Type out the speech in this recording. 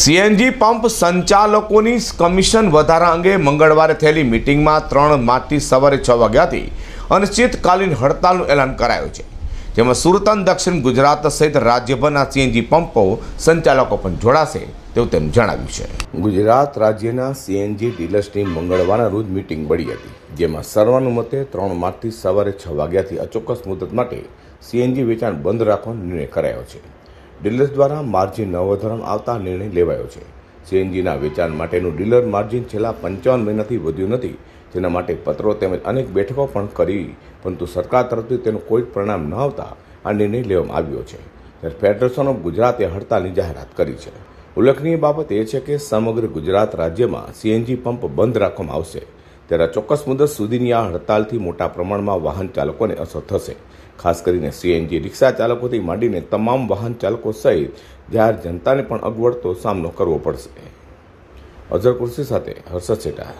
CNG pump સંચાલકોની commission વધારા અંગે મંગળવારે થયેલી મિટિંગમાં ત્રણ માર્ચથી સવારે છ વાગ્યાથી અનિશ્ચિતકાલીન હડતાલનું એલાન કરાયું છે. જેમાં સુરત અને દક્ષિણ ગુજરાત સહિત રાજ્યભરના સીએનજી પંપો સંચાલકો પણ જોડાશે તેવું તેમ જણાવ્યું છે. ગુજરાત રાજ્યના સીએનજી ડીલર્સની મંગળવારના રોજ મિટિંગ મળી હતી, જેમાં સર્વાનુમતે ત્રણ માર્ચથી સવારે છ વાગ્યાથી અચોક્કસ મુદત માટે સીએનજી વેચાણ બંધ રાખવાનો નિર્ણય કરાયો છે. ડીલર્સ દ્વારા માર્જિન ન વધારવામાં આવતા નિર્ણય લેવાયો છે. સીએનજીના વેચાણ માટેનું ડીલર માર્જિન છેલ્લા પંચાવન મહિનાથી વધ્યું નથી, જેના માટે પત્રો તેમજ અનેક બેઠકો પણ કરી, પરંતુ સરકાર તરફથી તેનું કોઈ પરિણામ ન આવતા આ નિર્ણય લેવામાં આવ્યો છે. ત્યારે ફેડરેશન ઓફ ગુજરાતે હડતાલની જાહેરાત કરી છે. ઉલ્લેખનીય બાબત એ છે કે સમગ્ર ગુજરાત રાજ્યમાં સીએનજી પંપ બંધ રાખવામાં આવશે. ત્યારે ચોક્કસ મુદત સુધીની આ હડતાલથી મોટા પ્રમાણમાં વાહન ચાલકોને અસર થશે. ખાસ કરીને સીએનજી રિક્ષા ચાલકોથી માંડીને તમામ વાહન ચાલકો સહિત જાહેર જનતાને પણ અગવડતો સામનો કરવો પડશે. અઝર કુર્સી સાથે હર્ષદ શેઠા